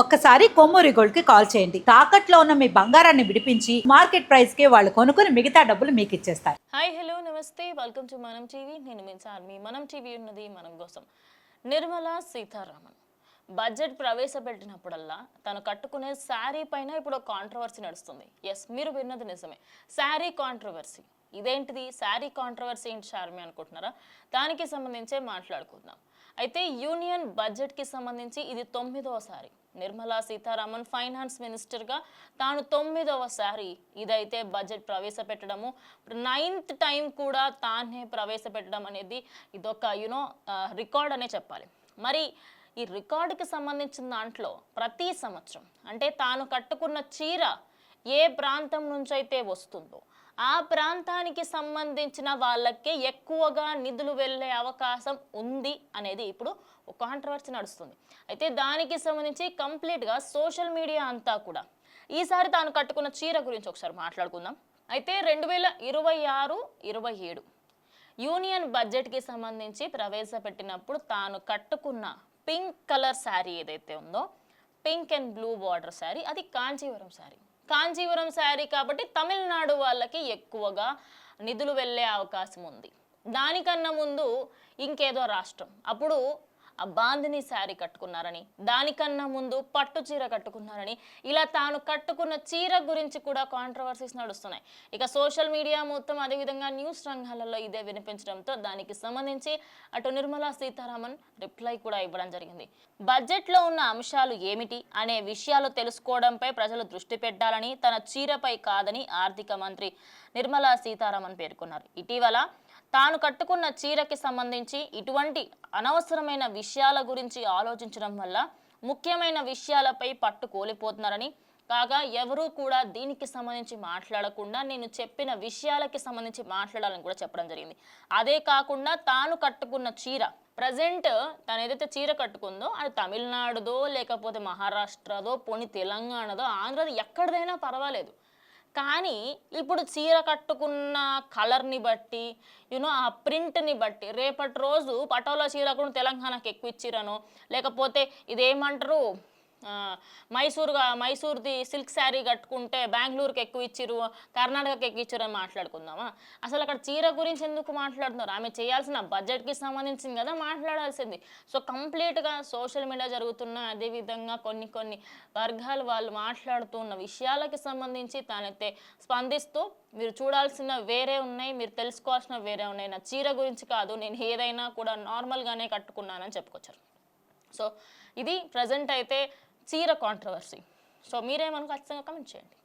ఒక్కసారి కొమ్మూరి గోల్డ్కి కాల్ చేయండి. తాకట్లో ఉన్న మీ బంగారాన్ని విడిపించి మార్కెట్ ప్రైస్కి వాళ్ళు కొనుక్కుని మిగతా డబ్బులు మీకు ఇచ్చేస్తారు. హాయ్ హలో నమస్తే. Welcome to Manam TV. నేను మీ ఆర్మీ మనం టీవీ ఉన్నది మనం కోసం. నిర్మలా సీతారామన్. బడ్జెట్ ప్రవేశపెట్టినప్పుడల్లా తను కట్టుకునే శారీ పైన ఇప్పుడు కాంట్రవర్సీ నడుస్తుంది. ఎస్ మీరు విన్నది నిజమే. శారీ కాంట్రవర్సీ ఇదేంటిది? శారీ కాంట్రవర్సీ ఏంటి షార్మి అనుకుంటున్నారా? దానికి సంబంధించే మాట్లాడుకుందాం. అయితే యూనియన్ బడ్జెట్కి సంబంధించి ఇది తొమ్మిదవ సారి నిర్మలా సీతారామన్ ఫైనాన్స్ మినిస్టర్గా తాను తొమ్మిదవ సారి ఇదైతే బడ్జెట్ ప్రవేశపెట్టడము. నైన్త్ టైం కూడా తానే ప్రవేశపెట్టడం అనేది ఇదొక యునో రికార్డ్ అనే చెప్పాలి. మరి ఈ రికార్డుకి సంబంధించిన దాంట్లో ప్రతి సంవత్సరం అంటే తాను కట్టుకున్న చీర ఏ ప్రాంతం నుంచి అయితే వస్తుందో ఆ ప్రాంతానికి సంబంధించిన వాళ్ళకే ఎక్కువగా నిధులు వెళ్ళే అవకాశం ఉంది అనేది ఇప్పుడు కాంట్రవర్సీ నడుస్తుంది. అయితే దానికి సంబంధించి కంప్లీట్గా సోషల్ మీడియా అంతా కూడా ఈసారి తాను కట్టుకున్న చీర గురించి ఒకసారి మాట్లాడుకుందాం. అయితే రెండు వేల ఇరవై ఆరు ఇరవై ఏడు యూనియన్ బడ్జెట్కి సంబంధించి ప్రవేశపెట్టినప్పుడు తాను కట్టుకున్న పింక్ కలర్ శారీ ఏదైతే ఉందో pink and blue border sari అది కాంచీవరం శారీ. కాంచీవరం శారీ కాబట్టి తమిళనాడు వాళ్ళకి ఎక్కువగా నిధులు వెళ్ళే అవకాశం ఉంది. దానికన్నా ముందు ఇంకేదో రాష్ట్రం. అప్పుడు ఆ బాందిని శారీ కట్టుకున్నారని దానికన్నా ముందు పట్టు చీర కట్టుకున్నారని ఇలా తాను కట్టుకున్న చీర గురించి కూడా కాంట్రవర్సీస్ నడుస్తున్నాయి. ఇక సోషల్ మీడియా మొత్తం అదేవిధంగా న్యూస్ రంగాలలో ఇదే వినిపించడంతో దానికి సంబంధించి అటు నిర్మలా సీతారామన్ రిప్లై కూడా ఇవ్వడం జరిగింది. బడ్జెట్లో ఉన్న అంశాలు ఏమిటి అనే విషయాలు తెలుసుకోవడంపై ప్రజలు దృష్టి పెట్టాలని తన చీరపై కాదని ఆర్థిక మంత్రి నిర్మలా సీతారామన్ పేర్కొన్నారు. ఇటీవల తాను కట్టుకున్న చీరకి సంబంధించి ఇటువంటి అనవసరమైన విషయాల గురించి ఆలోచించడం వల్ల ముఖ్యమైన విషయాలపై పట్టు కోల్పోతున్నారని. కాగా ఎవరూ కూడా దీనికి సంబంధించి మాట్లాడకుండా నేను చెప్పిన విషయాలకి సంబంధించి మాట్లాడాలని కూడా చెప్పడం జరిగింది. అదే కాకుండా తాను కట్టుకున్న చీర ప్రజెంట్ తను ఏదైతే చీర కట్టుకుందో అది తమిళనాడుదో లేకపోతే మహారాష్ట్రదో పోని తెలంగాణదో ఆంధ్రదో ఎక్కడిదైనా పర్వాలేదు. కానీ ఇప్పుడు చీర కట్టుకున్న కలర్ని బట్టి యూనో ఆ ప్రింట్ని బట్టి రేపటి రోజు పటోలా చీర కూడా తెలంగాణకి ఎక్కువ ఇచ్చిరను. లేకపోతే ఇదేమంటారు? ఆ, మైసూర్ది సిల్క్ శారీ కట్టుకుంటే బెంగళూరుకి ఎక్కువ ఇచ్చిరు కర్ణాటకకి ఎక్కువ ఇచ్చిరు అని మాట్లాడుకుందామా? అసలు అక్కడ చీర గురించి ఎందుకు మాట్లాడుతున్నారు? ఆమె చేయాల్సిన బడ్జెట్కి సంబంధించింది కదా మాట్లాడాల్సింది. సో కంప్లీట్గా సోషల్ మీడియా జరుగుతున్న అదేవిధంగా కొన్ని కొన్ని వర్గాలు వాళ్ళు మాట్లాడుతున్న విషయాలకి సంబంధించి తానైతే స్పందిస్తూ మీరు చూడాల్సిన వేరే ఉన్నాయి మీరు తెలుసుకోవాల్సిన వేరే ఉన్నాయి. నా చీర గురించి కాదు నేను ఏదైనా కూడా నార్మల్గానే కట్టుకున్నానని చెప్పుకొచ్చారు. సో ఇది ప్రజెంట్ అయితే చీర కాంట్రవర్సీ సో మీరేమనుకో ఖచ్చితంగా కమెంట్ చేయండి.